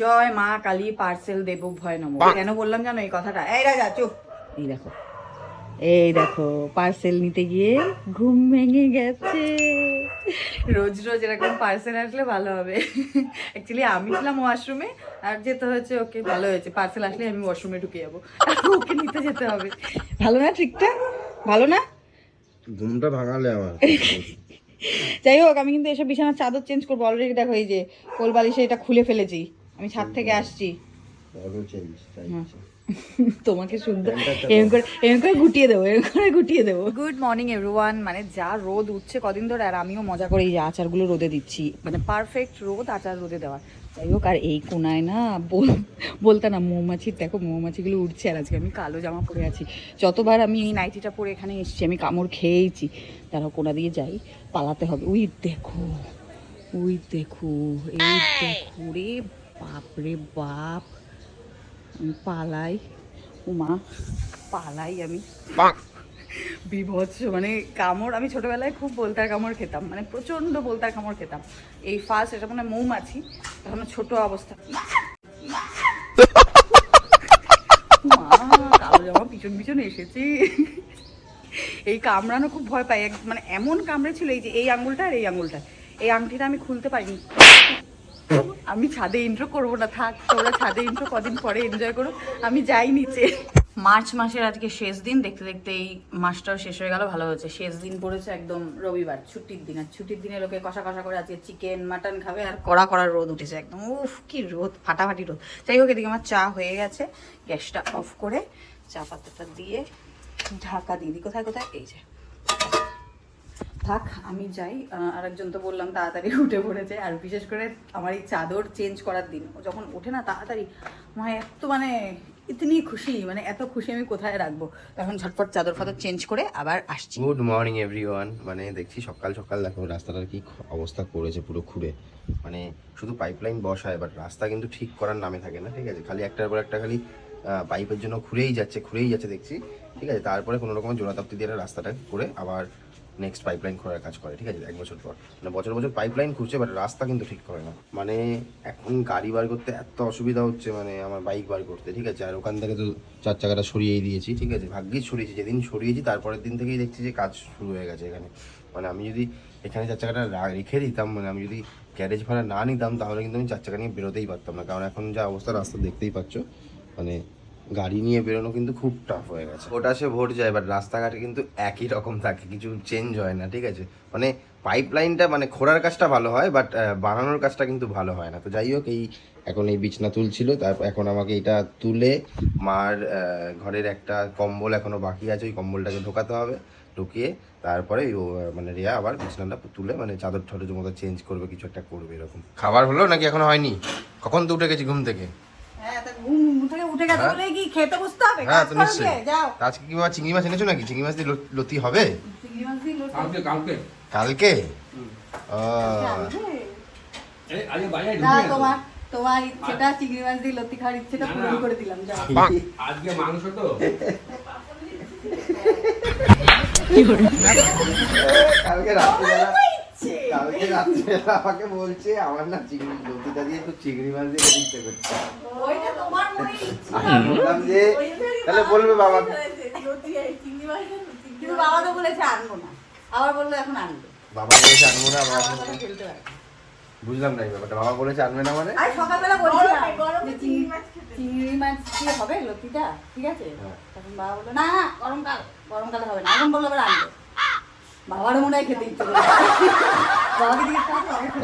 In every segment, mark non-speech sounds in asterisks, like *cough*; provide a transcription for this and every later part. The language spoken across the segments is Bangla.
জয় মা কালী পার্সেল দেব ভয় নম। কেন বললাম জানো এই কথাটা? এই রাজা চুপ। এই দেখো এই দেখো পার্সেল নিতে গিয়ে ঘুম ভেঙে গেছে। রোজ রোজ এরকম পার্সেল আসলে ভালো হবে। অ্যাকচুয়ালি আমি ছিলাম ওয়াশরুমে আর যেতে হয়েছে ওকে ভালো হয়েছে। পার্সেল আসলে আমি ওয়াশরুমে ঢুকে যাব। ওকে নিতে যেতে হবে। ভালো না ট্রিকটা ভালো না? ঘুমটা ভাঙালে আমার যাই হোক আমি কিন্তু এসব বিছানার চাদর চেঞ্জ করব। অলরেডি দেখো এই যে কোলবালিশে এটা খুলে ফেলেছি। আমি ছাদ থেকে আসছি। তাই *laughs* তোমাকে সুন্দর এরকম করে এরকম করে গুটিয়ে দেবো এরকম করে গুটিয়ে দেবো। গুড মর্নিং এভরিওয়ান মানে যা রোদ উঠছে কদিন ধরে আর আমিও মজা করে এই যে আচারগুলো রোদে দিচ্ছি। মানে পারফেক্ট রোদ আচার রোদে দেওয়া যাই হোক আর এই কোনায় না বল- বলতে না মৌমাছির দেখো মৌমাছিগুলো উঠছে আর আজকে আমি কালো জামা পরে আছি। যতবার আমি এই নাইটিটা পরে এখানে এসেছি আমি কামড় খেয়েইছি। তারা কোনা দিয়ে যাই পালাতে হবে। উই দেখো উই দেখো এই। দেখো রে বাপ রে বাপ। আমি পালাই। উমা পালাই আমি। বিভৎস মানে কামড় আমি ছোটবেলায় খুব বলতার কামড় খেতাম মানে প্রচণ্ড বলতার কামড় খেতাম। এই ফার্স্ট এটা মানে মৌমাছি তখন ছোট অবস্থা। মা, কালো জামা পিছন পিছন এসেছি। এই কামড়ানো খুব ভয় পাই। এক- মানে এমন কামড়ে ছিল এই যে এই আঙ্গুলটা আর এই আঙ্গুলটা এই আংটিটা আমি খুলতে পারিনি। আমি ছাদে ইন্ট্রো করব না, থাক, তোমরা ছাদে ইন্ট্রো কদিন পরে এনজয় করো, আমি যাই নিচে। মার্চ মাসের আজকে শেষ দিন, দেখতে দেখতে এই মাসটাও শেষ হয়ে গেল, ভালো হয়েছে। শেষ দিন পড়েছে একদম রবিবার, ছুটির দিন, আর ছুটির দিনে লোকে কষা কষা করে আজকে চিকেন মাটন খাবে, আর কড়া কড়া রোদ উঠেছে একদম। উফ, কি রোদ, ফাটাফাটি রোদ। যাই হোক, এদিকে আমার চা হয়ে গেছে, গ্যাসটা অফ করে চা পাতাটা দিয়ে ঢাকা দিয়ে দিই। কোথায় কোথায়? এই যে। থাক, আমি যাই। আরেকজন তো বললাম, তাড়াতাড়ি উঠে পড়েছে। আর বিশেষ করে আমার এই চাদর চেঞ্জ করার দিন, ও যখন ওঠে না তাড়াতাড়ি মানে এত মানে ইতনি খুশি মানে এত খুশি আমি কোথায় রাখব? তখন ঝটপট চাদর ফাদর চেঞ্জ করে আবার আসছি। গুড মর্নিং এভরিওয়ান মানে দেখছি সকাল সকাল দেখো, রাস্তাটার কি অবস্থা করেছে পুরো খুঁড়ে। মানে শুধু পাইপলাইন বসায় বাট রাস্তা কিন্তু ঠিক করার নামে থাকে না, ঠিক আছে? খালি একটার পর একটা খালি পাইপের জন্য খুঁড়েই যাচ্ছে খুঁড়েই যাচ্ছে দেখছি, ঠিক আছে? তারপরে কোনো রকম জোড়াতাপ্তি দিয়ে রাস্তাটা করে আবার নেক্সট পাইপলাইন করার কাজ করে, ঠিক আছে? এক বছর পর। মানে বছর বছর পাইপলাইন খুঁজছে বাট রাস্তা কিন্তু ঠিক করে না। মানে এখন গাড়ি বার করতে এত অসুবিধা হচ্ছে মানে আমার বাইক বার করতে, ঠিক আছে? আর ওখান থেকে তো চার চাকাটা সরিয়েই দিয়েছি, ঠিক আছে? ভাগ্যিস সরিয়েছি। যেদিন সরিয়েছি, তারপরের দিন থেকেই দেখছি যে কাজ শুরু হয়ে গেছে এখানে। মানে আমি যদি এখানে চার চাকাটা রেখে দিতাম মানে আমি যদি গ্যারেজ ভাড়া না নিতাম, তাহলে কিন্তু আমি চার চাকা নিয়ে বেরোতেই পারতাম না। কারণ এখন যা অবস্থা, রাস্তা দেখতেই পাচ্ছ। মানে গাড়ি নিয়ে বেরোনো কিন্তু খুব টাফ হয়ে গেছে। ওটা সে ভোট যায় বাট রাস্তাঘাটে কিন্তু একই রকম থাকে কিছু চেঞ্জ হয় না ঠিক আছে? মানে পাইপ লাইনটা মানে খোঁড়ার কাজটা ভালো হয় বাট বানানোর কাজটা কিন্তু ভালো হয় না। তো যাই হোক এই এখন এই বিছনা তুলছিল তারপর এখন আমাকে এটা তুলে মার ঘরের একটা কম্বল এখনও বাকি আছে ওই কম্বলটাকে ঢোকাতে হবে ঢুকিয়ে তারপরে ও মানে রিয়া আবার বিছনাটা তুলে মানে চাদর ঠাদর মতো চেঞ্জ করবে কিছু একটা করবে এরকম। খাবার হলো নাকি এখনও হয়নি? কখন তো উঠে গেছি ঘুম থেকে? থেকে উঠে গেছে বলে কি খেতে বসতে হবে? হ্যাঁ তো নিশ্চয়ই। তা আজকে কি বাবা চিংড়ি মাছ এনেছো নাকি? চিংড়ি মাছ দিয়ে লতি হবে? চিংড়ি মাছ দিয়ে লুচি কালকে কালকে। কালকে? ও, আনবে? এই আজকে বাজারে না ঢুকে তোমার তোমার ইচ্ছেটা চিংড়ি মাছ দিয়ে লতি খাওয়ার ইচ্ছেটা পূরণ করে দিলাম যাও। আজকে মাংস তো। কালকে রাত্রিবেলা কালকে রাত্রিবেলা আমাকে বলছে আমার না চিংড়ি লতিটা দিয়ে একটু চিংড়ি মাছ দিয়ে ইচ্ছে করছে ওইটা তোমার মনে ইচ্ছে আমি বললাম যে তাহলে বলবে বাবা। কিন্তু বাবা তো বলেছে আনব না। আবার বলল এখন আনবে। বাবা বলেছে আনব না বাবা আবার বলে ফেলতে পারবে বুঝলাম না এই ব্যাপারটা। বাবা বলেছে আনবে না মানে? আর সকালবেলা বলছিলাম চিংড়ি চিংড়ি মাছ দিয়ে হবে লতিটা ঠিক আছে? হ্যাঁ। তখন বাবা বলল না না গরমকাল গরমকালে হবে না। এখন বলল এবার আনবে। বাবারও মনে হয় খেতে ইচ্ছে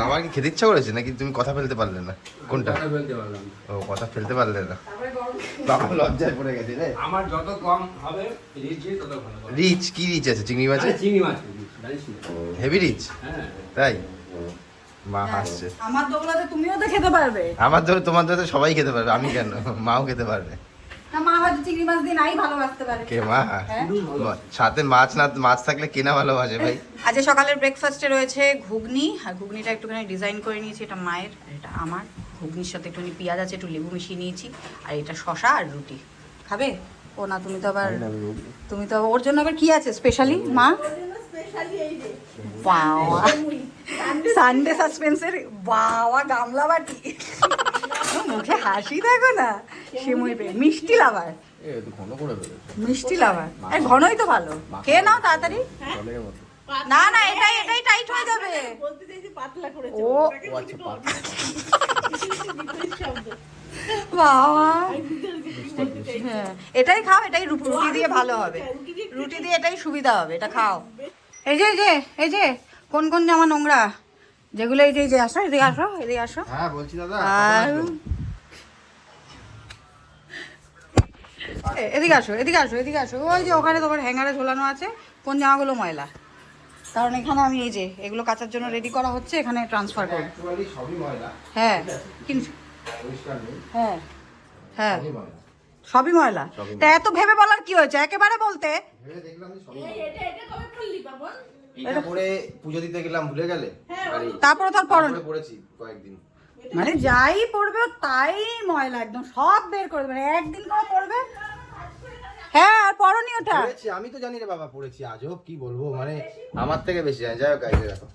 বাবা কি খেতে ইচ্ছা করেছে নাকি তুমি কথা ফেলতে পারলে না? কোনটা? কথা বলতে পারলাম। না। ও কথা ফেলতে পারলে না। বাবা লজ্জায় পড়ে গেছে রে। আমার যত কম হবে রিচ তত ভালো রিচ কি রিচ আছে? চিংড়ি মাছে চিংড়ি মাছ? Heavy rich? হ্যাঁ। তাই? মা হাসছে। আমার দোকলাতে তুমিও তো খেতে পারবে। আমার ধরে তোমার ধরে সবাই খেতে পারবে আমি কেন? মাও খেতে পারবে। না মা হয়তো চিংড়ি মাছ দিয়ে নাই ভালোবাসতে পারে। কে মা? হ্যাঁ? সাথে মাছ না মাছ থাকলে কেনা ভালোবাসে ভাই? আজ সকালের ব্রেকফাস্টে রয়েছে ঘুগনি আর ঘুগনিটা একটুখানি ডিজাইন করে নিয়েছি এটা মায়ের আর এটা আমার। ঘুগনির সাথে একটুখানি পেঁয়াজ আছে একটু লেবু মিশিয়ে নিয়েছি আর এটা শশা আর রুটি। খাবে? ও না তুমি তো আবার তুমি তো ওর জন্য আবার কি আছে স্পেশালি মা? বাবা। সানডে সাসপেন্সের বাবা গামলা বাটি মুখে হাসি দেখো না। সিমুই পে মিষ্টি লাভার। এ একটু ঘন করে ফেলেছে মিষ্টি লাভার। এই ঘনই তো ভালো। খেয়ে নাও তাড়াতাড়ি। না না এটাই এটাই টাইট হয়ে যাবে। পাতলা করেছে ও। আচ্ছা বাবা। হ্যাঁ। এটাই খাও এটাই রুটি দিয়ে ভালো হবে। রুটি দিয়ে এটাই সুবিধা হবে এটা খাও। এই যে এই যে এই যে কোন কোন জামা নোংরা? যেগুলো এই যে এই যে আসো এদিকে আসো এদিকে আসো। হ্যাঁ বলছি দাদা এদিকে আসো এদিকে আসো এদিকে আসো। ওই যে ওখানে তোমার হ্যাঙ্গারে ঝোলানো আছে কোন জামাগুলো ময়লা। কারণ এখানে আমি এই যে এগুলো কাচার জন্য রেডি করা হচ্ছে এখানে ট্রান্সফার করব অ্যাকচুয়ালি সবই ময়লা। হ্যাঁ কিন্তু হ্যাঁ হ্যাঁ। সবই ময়লা। তা এত ভেবে বলার কি হয়েছে? একেবারে বলতে। ভেবে দেখলাম যে সবই এই, এটা এটা কবে পড়লি বাবন? এটা পরে পুজো দিতে গেলাম ভুলে গেলে? তারপরে তো আর পড়েছি কয়েকদিন। মানে যাই পড়বে তাই ময়লা একদম সব বের করে দেবে। মানে একদিন করে পড়বে হ্যাঁ আর পরনি ওটা। পড়েছি আমি তো জানি রে বাবা পড়েছি। আজও কি বলব মানে আমার থেকে বেশি দেখো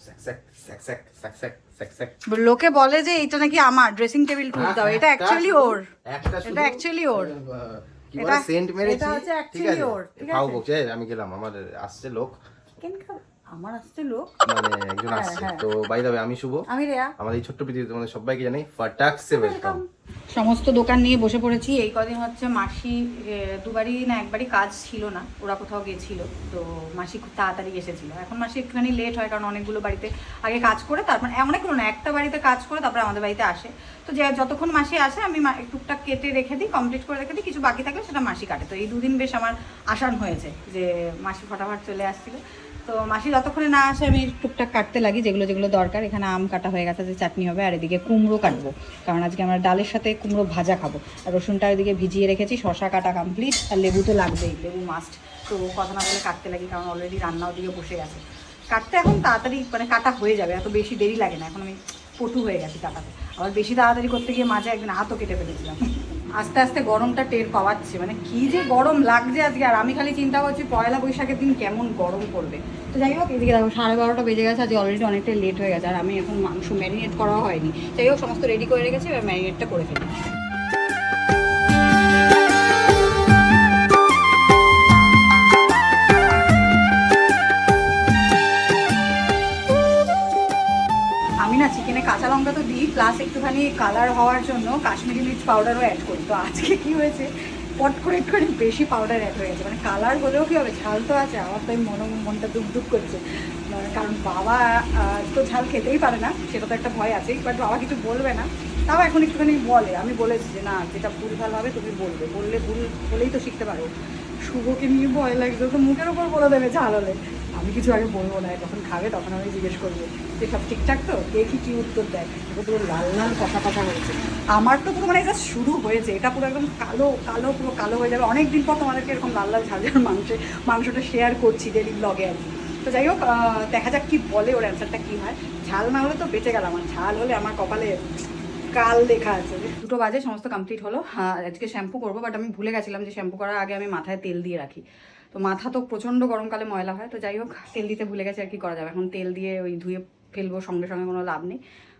লোকে বলে যে এটা নাকি আমার ড্রেসিং টেবিল খুলে দাও এটা অ্যাকচুয়ালি ওর। এটা অ্যাকচুয়ালি ওর। এটা সেন্ট মেরেছি? ঠিক আছে? আমি গেলাম আমার আসছে লোক। কেন আমার আসছে লোক? মানে একজন হ্যাঁ, আসছে। হ্যাঁ। তো বাই দ্য আমি শুভ। আমি রেয়া। আমাদের এই ছোট্ট পৃথিবীতে তোমাদের সবাইকে জানাই ফাটাক সে ওয়েলকাম সমস্ত দোকান নিয়ে বসে পড়েছি। এই কদিন হচ্ছে মাসি দুবারই না একবারই কাজ ছিল না, ওরা কোথাও গেছিল। তো মাসি খুব তাড়াতাড়ি এসেছিল। এখন মাসি একটুখানি লেট হয় কারণ অনেকগুলো বাড়িতে আগে কাজ করে, তারপর অনেকগুলো না একটা বাড়িতে কাজ করে তারপরে আমাদের বাড়িতে আসে। তো যে যতক্ষণ মাসি আসে, আমি টুকটাক কেটে রেখে দিই কমপ্লিট করে রেখে দিই, কিছু বাকি থাকলে সেটা মাসি কাটে। তো এই দুদিন বেশ আমার আসান হয়েছে যে মাসি ফটাফট চলে আসছিল। তো মাসি যতক্ষণে না আসে, আমি টুকটাক কাটতে লাগি, যেগুলো যেগুলো দরকার। এখানে আম কাটা হয়ে গেছে, যে চাটনি হবে, আর এদিকে কুমড়ো কাটবো। কারণ আজকে আমরা ডালের সাথে কুমড়ো ভাজা খাব। আর রসুনটা ওইদিকে ভিজিয়ে রেখেছি শশা কাটা কমপ্লিট আর লেবু তো লাগবেই, লেবু মাস্ট তো কথা না বলে কাটতে লাগি, কারণ অলরেডি রান্না ওদিকে বসে গেছে। কাটতে এখন তাড়াতাড়ি মানে কাটা হয়ে যাবে, এত বেশি দেরি লাগে না। এখন আমি পটু হয়ে গেছি কাটাতে। আবার বেশি তাড়াতাড়ি করতে গিয়ে মাঝে একদিন হাতও কেটে ফেলেছিলাম। আস্তে আস্তে গরমটা টের পাওয়াচ্ছে। মানে কি যে গরম লাগছে আজকে, আর আমি খালি চিন্তা করছি পয়লা বৈশাখের দিন কেমন গরম পড়বে। তো যাই হোক, এদিকে দেখো, সাড়ে বারোটা বেজে গেছে, আজকে অলরেডি অনেকটা লেট হয়ে গেছে, আর আমি এখন মাংস ম্যারিনেট করা হয়নি। যাই হোক, সমস্ত রেডি করে রেখেছি, এবার ম্যারিনেটটা করে ফেলি। আমি না চিকেনে কাঁচা লঙ্কা তো দিই প্লাস একটুখানি কালার হওয়ার জন্য কাশ্মীরি মির্চ পাউডারও তো আজকে কি হয়েছে? পট করে একটুখানি বেশি পাউডার অ্যাড হয়ে গেছে। মানে কালার হলেও কি হবে? ঝাল তো আছে, আমার তো মন, মনটা দুক দুক করছে। মানে কারণ বাবা তো ঝাল খেতেই পারে না, সেটা তো একটা ভয় আছে বাট বাবা কিছু বলবে না। তাও এখন একটুখানি বলে, আমি বলেছি যে, না, যেটা ভুল ভালো হবে তুমি বলবে। বললে ভুল হলেই তো শিখতে পারো। শুভকে নিয়ে ভয় লাগছে তো মুখের উপর বলে দেবে ঝাল হলে। আমি কিছু আগে বলব না, যখন খাবে তখন আমি জিজ্ঞেস করব যে সব ঠিকঠাক তো? দেখি কি উত্তর দেয়? পুরো লাল লাল কথা কথা হয়েছে। আমার তো পুরো মানে এটা শুরু হয়েছে, এটা পুরো একদম কালো কালো, পুরো কালো হয়ে যাবে। অনেক দিন পর তোমাদেরকে এরকম লাল লাল ঝাল ঝাল মাংসে, মাংসটা শেয়ার করছি ডেলি ব্লগে আর কি। তো যাই হোক দেখা যাক কি বলে ওর অ্যান্সারটা কী হয়। ঝাল না হলে তো বেঁচে গেলাম আর, ঝাল হলে আমার কপালে কাল লেখা আছে। দুটো বাজে, সমস্ত কমপ্লিট হলো। হ্যাঁ আজকে শ্যাম্পু করব বাট আমি ভুলে গেছিলাম যে শ্যাম্পু করার আগে আমি মাথায় তেল দিয়ে রাখি। তো মাথা তো প্রচণ্ড গরমকালে ময়লা হয়, তো যাই হোক, তেল দিতে ভুলে গেছে আর কি করা যাবে। এখন তেল দিয়ে ওই ধুয়ে ফেলব, সঙ্গে সঙ্গে কোনো লাভ নেই।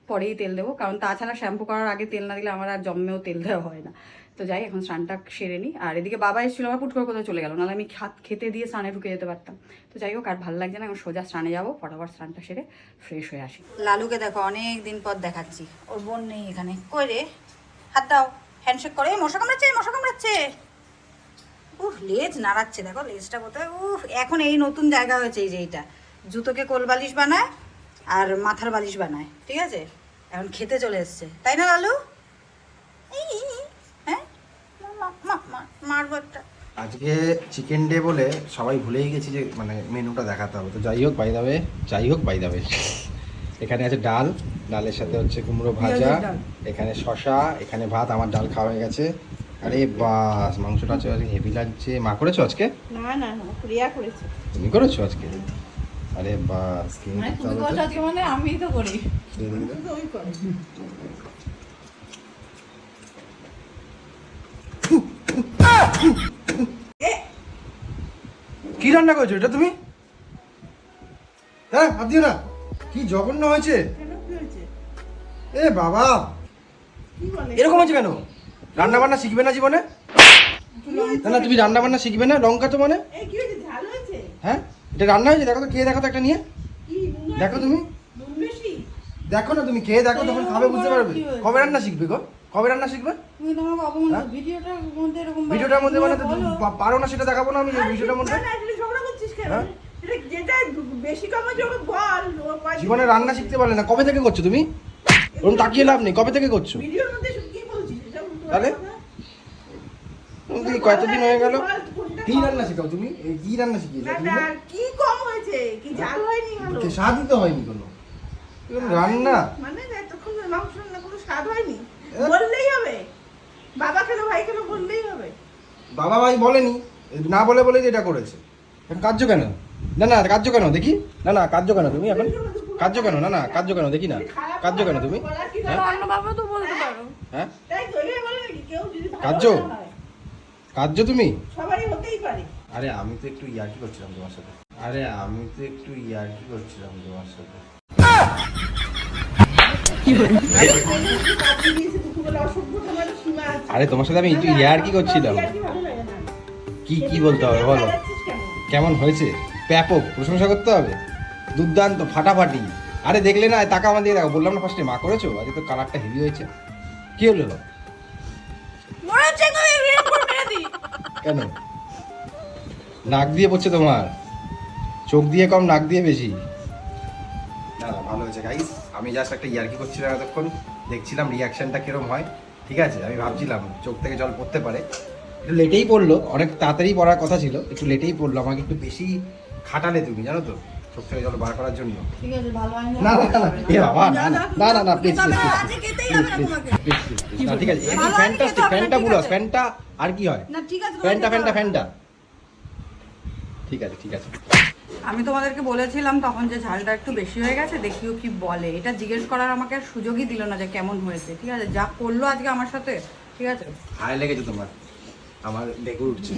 পরেই তেল দেবো, কারণ তাছাড়া শ্যাম্পু করার আগে তেল না দিলে আমার আর জন্মেও তেল দেওয়া হয় না। তো যাই, এখন স্নানটা সেরে নিই আর এদিকে বাবা এসেছিল আমার পুট করে কোথাও চলে গেল, নাহলে আমি খাত খেতে দিয়ে স্নানে ঢুকে যেতে পারতাম। তো যাই হোক, আর ভালো লাগছে না, এখন সোজা স্নানে যাব ফটাফট স্নানটা সেরে ফ্রেশ হয়ে আসি। লালুকে দেখো, অনেক দিন পর দেখাচ্ছি। ওর বোন নেই এখানে। কই রে? হাত দাও। হ্যান্ডশেক করে। মশা কামড়াচ্ছে মশা কামড়াচ্ছে। উফ লেজ নাড়াচ্ছে দেখো লেজটা কোথায় উফ এখন এই নতুন জায়গা হয়েছে এই যে এইটা। জুতোকে কোল বালিশ বানায় আর মাথার বালিশ বানায় ঠিক আছে? এখন খেতে চলে এসছে। তাই না লালু? হ্যাঁ? মা- মা- মা- মারবো একটা। আজকে চিকেন ডে বলে সবাই ভুলেই গেছি যে মানে মেনুটা দেখাতে হবে। তো যাই হোক বাই দাবে যাই হোক বাই দাবে এখানে আছে ডাল ডালের সাথে হচ্ছে কুমড়ো ভাজা এখানে শশা এখানে ভাত আমার ডাল খাওয়া হয়ে গেছে। আরে বাস মাংসটা আজকে হেভি লাগছে। মা করেছ আজকে? না না না প্রিয়া করেছে। তুমি করেছ আজকে? আরে বাস কি মানে তুমি করছ আজকে মানে আমি তো করি। দিয়ে দিবি তো? ওই করে কি রান্না করেছ এটা তুমি? হ্যাঁ ভাব দিও না। কি জঘন্য হয়েছে। এ বাবা। এরকম হয়েছে কেন? রান্না বান্না শিখবে না জীবনে? না না তুমি রান্না বান্না শিখবে না? লঙ্কা তো মানে? হ্যাঁ? এটা রান্না হয়েছে? দেখো তো খেয়ে দেখো তো একটা নিয়ে? দেখো তুমি। দেখো না তুমি খেয়ে দেখো তখন খাবে বুঝতে পারবে। কবে রান্না শিখবে গো? কবে রান্না শিখবে? হ্যাঁ? ভিডিওটার মধ্যে মানে পারো না সেটা দেখাবো না আমি ভিডিওটার মধ্যে? হ্যাঁ? জীবনে রান্না শিখতে পারলে না। কবে থেকে করছ তুমি? ওরকম তাকিয়ে লাভ নেই। কবে থেকে করছ? তাহলে? তুমি কতদিন হয়ে গেল? কি রান্না শেখাও তুমি? এই কি রান্না শিখিয়েছো? কি কম হয়েছে? কি ঝাল হয়নি ভালো? কে স্বাদই তো হয়নি কোনো। রান্না? মানে এতক্ষণ মাংস রান্না কোনো স্বাদ হয়নি? বললেই হবে। বাবা খেলো ভাই খেলো বললেই হবে। বাবা ভাই বলেনি না বলে বলে যে এটা করেছে। এখন কার্য কেন? না না কার্য কেন? দেখি। না না কার্য কেন তুমি এখন? কার্য কেন? না না কার্য কেন? দেখি না। কার্য কেন তুমি? হ্যাঁ? দরকার? তো বলতে পারো। হ্যাঁ? কেউ যদি হয়, কার্য তুমি? সবারই হতেই পারে। আরে আমি তো একটু ইয়ার্কি করছিলাম তোমার সাথে? আরে আমি তো একটু ইয়ার্কি করছিলাম তোমার সাথে? কাজে। আরে তোমার সাথে আমি একটু ইয়ার্কি করছিলাম। কি কি বলতে হবে বলো। কেমন হয়েছে? ব্যাপক প্রশংসা করতে হবে। দুর্দান্ত ফাটাফাটি। আরে দেখলে না টাকা আমার দিয়ে দেখো। বললাম না ফার্স্টে মা করেছ? আজকে তো কালারটা হেভি হয়েছে। কি হলো? মেরে। কেন? নাক দিয়ে পড়ছে তোমার? চোখ দিয়ে কম নাক দিয়ে বেশি? না না ভালো হয়েছে গাইস আমি জাস্ট একটা ইয়ার্কি করছিলাম এতক্ষণ। দেখছিলাম রিয়াকশনটা কিরম হয়। ঠিক আছে আমি ভাবছিলাম চোখ থেকে জল পড়তে পারে। একটু লেটেই পড়ল অনেক তাড়াতাড়ি পড়ার কথা ছিল। একটু লেটেই পড়ল আমাকে একটু বেশি খাটালে তুমি জানো তো? চোখ থেকে জল বার করার জন্য। ঠিক আছে ভালো না না না এ বাবা না না না না না প্লিজ প্লিজ আজকে খেতেই হবে না তোমাকে। না ঠিক আছে ফ্যান্টাস্টিক ফ্যানটা বুলাস ফ্যানটা আর কি হয়? না, ঠিক আছে, ফ্যানটা তোমাকে ফ্যানটা খেতে ফ্যানটা। ঠিক আছে ঠিক আছে। আমি তোমাদেরকে বলেছিলাম তখন যে ঝালটা একটু বেশি হয়ে গেছে দেখিও কি বলে। এটা জিজ্ঞেস করার আমাকে আর সুযোগই দিল না যে কেমন হয়েছে। ঠিক আছে যা করল আজকে আমার সাথে ঠিক আছে? হায় লেগেছে তোমার। আমার ডেকুর উঠছে।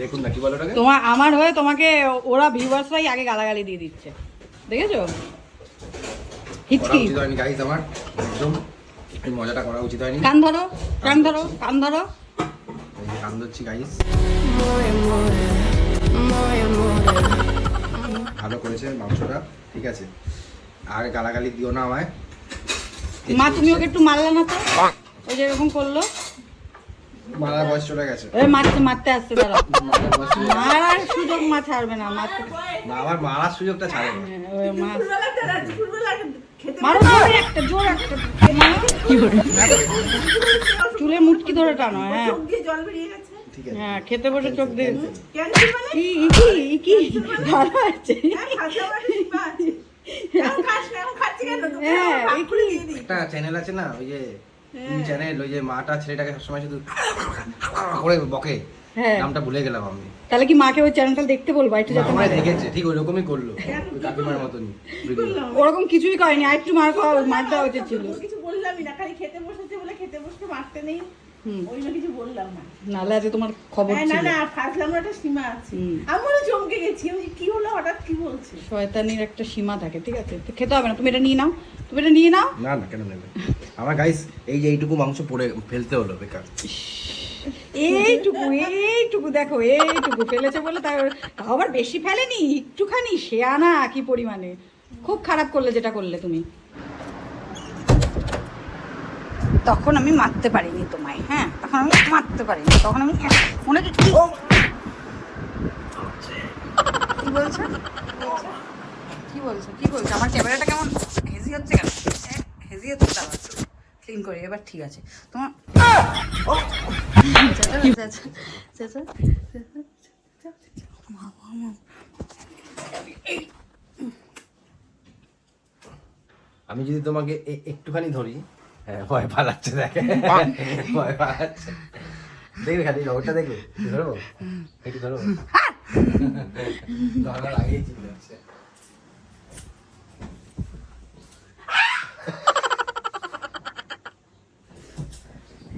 ডেকুর না কি বলো ওটাকে? তোমার আমার হয়ে তোমাকে ওরা ভিউয়ার্সরাই আগে গালাগালি দিয়ে দিচ্ছে। দেখেছ? হিচকি উচিত হয়নি গাইজ আমার একদম। এই মজাটা করা উচিত হয়নি। কান ধরো কান ধরো কান ধরো। কান ধরছি গাইজ ভালো করেছে মাংসটা ঠিক আছে। আর গালাগালি দিও না আমায়। মা তুমি ওকে একটু মারলে না তো? ওই যে এরকম করল। মারার বয়স চলে গেছে। ওই মারতে মারতে আসছে দাঁড়া মারার চলে সুযোগ মা ছাড়বে না মারতে। না আমার মারার সুযোগটা ছাড়ে না। মারো জোর একটা জোর একটা। মারো। চুলের মুটকি ধরে টানো হ্যাঁ। জল বেরিয়ে গেছে। হ্যাঁ খেতে বসে চোখ দিয়ে। ক্যান্সেল মানে? কি কি কি? ভালো আছে। হ্যাঁ, একটা হ্যাঁ, এই চ্যানেল আছে না ওই যে হ্যাঁ। চ্যানেল ওই যে মাটা ছেলেটাকে সবসময় শুধু করে বকে হ্যাঁ। নামটা ভুলে গেলাম আমি। তাহলে কি মাকে ওই চ্যানেলটা দেখতে বলব একটু যাতে মা- দেখেছে ঠিক ওরকমই করল ওই কাকিমার মতনই ওরকম কিছুই করেনি আর একটু মার খাওয়া- মার দেওয়া উচিত ছিল। কিছু বললামই না, খালি খেতে বসেছে বলে খেতে বসতে মারতে নেই। তোমার খবর হ্যাঁ, না, না, ফাজলামোর একটা সীমা আছে। হুম। চমকে গেছি, আমি কি হলো হঠাৎ কি বলছে? শয়তানির একটা সীমা থাকে ঠিক আছে? খেতে হবে না তুমি এটা নিয়ে নাও। তুমি এটা নিয়ে নাও। না না কেন নেবে? আমার গাইস এই যে এইটুকু মাংস পড়ে ফেলতে হলো বেকার। এইটুকু এইটুকু দেখো এইটুকু ফেলেছে বলে তাই আবার বেশি ফেলেনি? একটুখানি সে আনা কি পরিমাণে? খুব খারাপ করলে যেটা করলে তুমি। তখন আমি মারতে পারিনি তোমায় হ্যাঁ? তখন আমি মারতে পারিনি, তখন আমি হচ্ছে কি বলছো? কি বলছো? কি বলছো? আমার ক্যামেরাটা কেমন? হেজি হচ্ছে কেন? হেজি হচ্ছে ক্লিন করি, এবার ঠিক আছে। তোমার। আমি যদি তোমাকে একটুখানি ধরি হ্যাঁ ভয় পালাচ্ছে দেখে। ভয় পালাচ্ছে। দেখবে খালি রোগটা দেখবে? ধরো একটু ধরো ধরার আগেই চিনতে হচ্ছে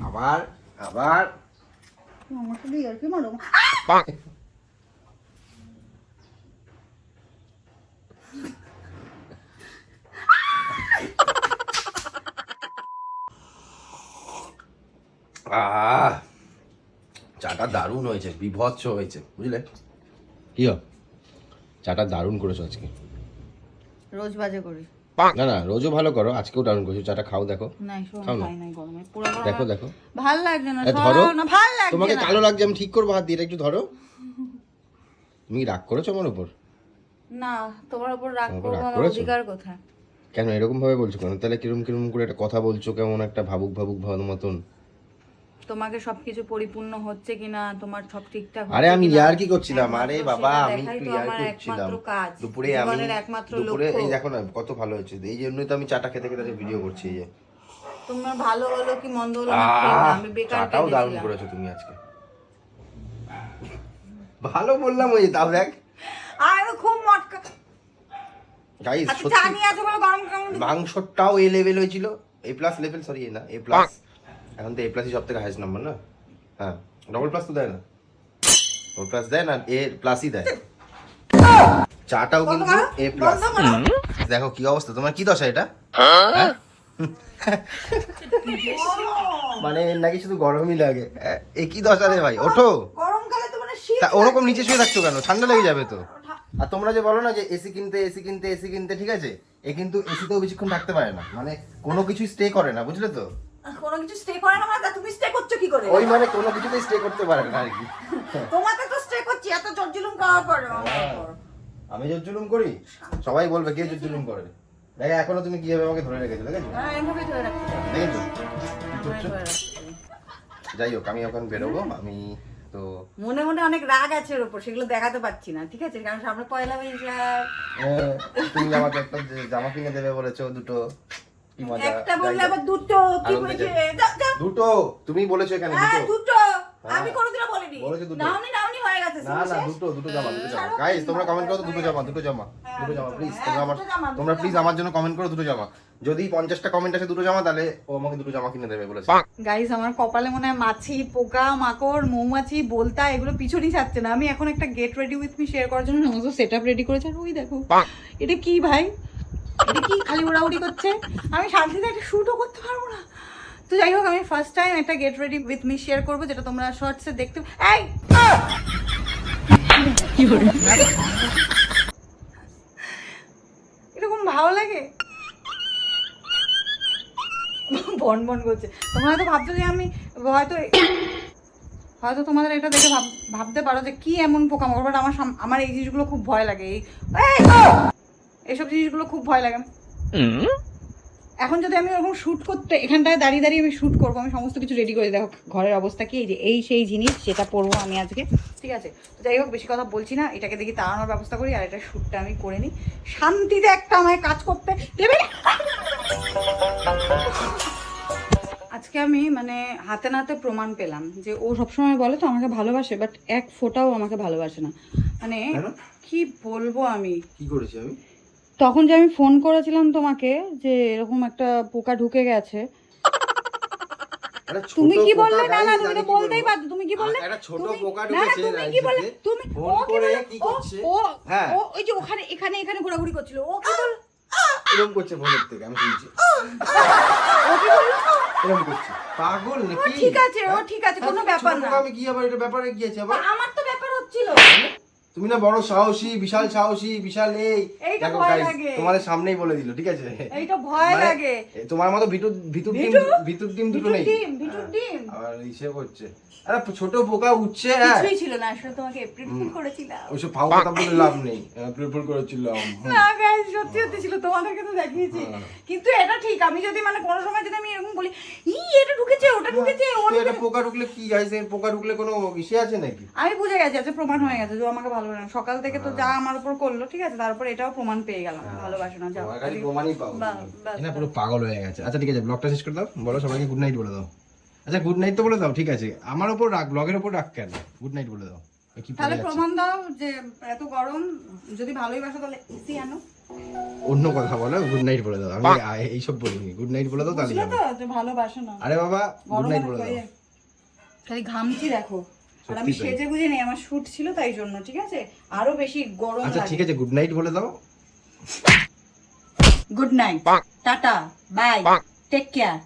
আবার আবার। আমার শুধু ইয়ার্কি মারো আহ চাটা দারুণ হয়েছে বিভৎস হয়েছে বুঝলে? কি হো? চাটা দারুণ করেছ আজকে। রোজ বাজে করি। না না রোজও ভালো করো আজকেও দারুণ করেছ চাটা খাও দেখো। খাও না। দেখো দেখো। ভালো লাগছে না ধরো। না ভালো লাগছে তোমাকে কালো লাগছে আমি ঠিক করব হাত দিয়ে এটা একটু ধরো। তুমি রাগ করেছ আমার উপর? না তোমার উপর রাগ করব রাগ আমার করেছ? অধিকার কোথায়? কেন এরকম ভাবে বলছো কেন? তাহলে কিরম কিরম করে একটা কথা বলছো কেমন একটা ভাবুক ভাবুক ভাব মতন? তোমাকে সবকিছু পরিপূর্ণ হচ্ছে কিনা তোমার সব ঠিকঠাক আরে আমি ইয়ার কি করছিলাম? আরে বাবা আমি একটু তো ইয়ার করছিলাম? দুপুরে আমি একমাত্র দুপুরে এই দেখো না কত ভালো হয়েছে। এই জন্যই তো আমি চাটা খেতে খেতে ভিডিও করছি এই যে। তোমার ভালো হলো কি মন্দ হলো আমি বেকার চাটাও দারুণ করেছ তুমি আজকে। ভালো বললাম ওই তাও দেখ। আর আমি খুব মটকা। গাইস আচ্ছা সত্যি। মাংসটাও এ লেভেল হয়েছিল। এ প্লাস লেভেল সরি না এ প্লাস এখন তো এ প্লাসই সব থেকে হাইস্ট নাম্বার না? হ্যাঁ। ডবল প্লাস তো দেয় না। ডবল প্লাস দেয় না এ প্লাসই দেয়। চাটাও কিন্তু এ প্লাস দেখো কি অবস্থা। তোমার কি দশা এটা? হ্যাঁ? মানে এর নাকি শুধু গরমই লাগে। এ- কি দশা রে ভাই? ওঠো। গরমকালে তো মানে শীত তা ওরকম নিচে শুয়ে থাকছো কেন? ঠান্ডা লেগে যাবে তো। আর তোমরা যে বলো না যে এসি কিনতে এসি কিনতে এসি কিনতে ঠিক আছে? এ কিন্তু এসিতেও বেশিক্ষণ থাকতে পারে না। মানে কোনো কিছু স্টে করে না বুঝলে তো? কোনো কিছু স্টে করে না মানে তুমি স্টে করছ কি করে? ওই মানে কোনো কিছুতেই স্টে করতে পারে না আর কি। *laughs* তোমাকে তো স্টে করছি এত করার পর আমি জোর করি? সবাই বলবে কে করে? দেখো এখনও তুমি কীভাবে আমাকে ধরে রেখেছো দেখেছ? হ্যাঁ এভাবে ধরে। দেখেছ? চাই। যাই হোক আমি এখন বেরোবো আমি তো মনে মনে অনেক রাগ আছে ওর উপর সেগুলো দেখাতে পারছি না ঠিক আছে? কারণ সামনে পয়লা বৈশাখ। তুমি আমাকে একটা জামা কিনে দেবে বলেছ দুটো। কি মজা একটা বললে আবার দুটো কি বলেছে। দুটো তুমি বলেছ এখানে হ্যাঁ দুটো। দুটো। হ্যাঁ। আমি কোনোদিনও বলিনি। বলেছে দুটো। নাওনি নাওনি হয়ে গেছে না না দুটো দুটো জামা দুটো জামা। গাইস তোমরা কমেন্ট করো দুটো। জামা দুটো জামা হ্যাঁ, দুটো জামা প্লিজ তোমরা হ্যাঁ, আমার তোমরা প্লিজ আমার জন্য কমেন্ট করো দুটো জামা। যদি পঞ্চাশটা কমেন্ট আসে দুটো জামা তাহলে ও আমাকে দুটো জামা কিনে দেবে বলেছে। গাইস আমার কপালে মনে হয় মাছি পোকা মাকড় মৌমাছি বলতা এগুলো পিছনই ছাড়ছে না। আমি এখন একটা get ready with me share করার জন্য সমস্ত সেট আপ রেডি করেছি। আর ওই দেখো। এটা কি ভাই? কি খালি উড়াউড়ি করছে আমি শান্তিতে একটা শ্যুটও করতে পারব না। তো যাই হোক, আমি ফার্স্ট টাইম একটা get ready with me share করব, যেটা তোমরা শর্টসে দেখতে এই! এরকম ভালো লাগে? বন বন করছে। তোমরা হয়তো ভাবছ যে আমি হয়তো হয়তো তোমাদের এটা দেখে ভাব ভাবতে পারো যে কি এমন পোকামাকড় বাট আমার আমার এই জিনিসগুলো খুব ভয় লাগে। এই! এই! এইসব জিনিসগুলো খুব ভয় লাগে। এখন যদি আমি ওরকম শ্যুট করতে এখানটায় দাঁড়িয়ে দাঁড়িয়ে আমি শ্যুট করব আমি সমস্ত কিছু রেডি করে দেখো ঘরের অবস্থা কি? এই যে এই সেই জিনিস সেটা পরবো আমি আজকে ঠিক আছে? তো যাই হোক বেশি কথা বলছি না এটাকে দেখি তাড়ানোর ব্যবস্থা করি আর এটা শ্যুটটা আমি করে নিই। শান্তিতে একটা আমায় কাজ করতে দেবে আজকে আমি মানে হাতে নাতে প্রমাণ পেলাম যে ও সবসময় বলে তো আমাকে ভালোবাসে বাট এক ফোঁটাও আমাকে ভালোবাসে না। মানে? কি বলব আমি? কি করেছি আমি? তখন যে আমি ফোন করেছিলাম তোমাকে যে এরকম একটা পোকা ঢুকে গেছে তুমি কি বললে? না না তুমি তো বলতেই বলব? তুমি কি বললে? একটা ছোট পোকা ঢুকেছে তুমি কি বললে? তুমি ও কি করে বলল? কি করছে? হ্যাঁ। ও ওই যে ওখানে এখানে এখানে ঘোরাঘুরি করছিল। ও কি বলল? এরকম করছে ফোনের থেকে আমি শুনছি। ও কি বলল? এরকম করছে। পাগল নাকি? ঠিক আছে, ও হ্যাঁ? ঠিক আছে, কোনো ব্যাপার না। আমি কি আবার এটা ব্যাপারে আছে আবার আমার তো ব্যাপার হচ্ছিল। তুমি না বড় সাহসী বিশাল সাহসী বিশাল এই। দেখো guys, তোমাদের সামনেই বলে দিল ঠিক আছে? এইটা ভয় মানে, লাগে। তোমার মতো ভিটুর ভিতুর ডিম? ভিতুর ডিম দুটো নেই। হ্যাঁ, ডিম। আবার ইসে করছে আরে ছোট পোকা উঠছে হ্যাঁ। কিছুই ছিল না আসলে তোমাকে এপ্রিল ফুল করেছিলাম। ওইসব ফাউ কথা বলে লাভ নেই। প্রিপেয়ার করেছিলাম না গাইস সত্যি সত্যি ছিল তোমাদেরকে তো দেখিয়েছি। হ্যাঁ। কিন্তু এটা ঠিক আমি যদি মানে কোনো সময় যদি আমি এরকম বলি ই এটা ঢুকেছে ওটা ঢুকেছে ও তো এটা ঢুকেছে।" পোকা ঢুকলে কি গাইছে পোকা ঢুকলে কোনো ইসে আছে নাকি? আমি বুঝে গেছি আচ্ছা প্রমাণ হয়ে গেছে যে আমাকে ভালোবাসে না। সকাল থেকে তো যা আমার উপর করল ঠিক আছে? তারপর এটাও প্রমাণ পেয়ে গেলাম। ভালোবাসে না যাও। প্রমাণই পাবো। না পুরো পাগল হয়ে গেছে। আচ্ছা ঠিক আছে ব্লগটা শেষ করে দাও। বলো সবাইকে গুড নাইট বলে দাও। আচ্ছা গুড নাইট তো বলে দাও ঠিক আছে। আমার উপর রাখ ব্লগের উপর রাখ কেন? গুড নাইট বলে দাও। তাহলে প্রমাণ দাও যে এত গরম যদি ভালোই বাসো তাহলে এসি আনো। অন্য কথা বলো গুড নাইট বলে দাও। আমি এইসব বলিনি। গুড নাইট বলে দাও তাহলে ভালোবাসো না। আরে বাবা গুড নাইট বলে দাও। হয়ে খালি ঘামছি দেখো। আর আমি সেজে গুজে নেই আমার শুট ছিল তাই জন্য ঠিক আছে? আরও বেশি গরম আচ্ছা ঠিক আছে গুড নাইট বলে দাও। Good night tata bye take care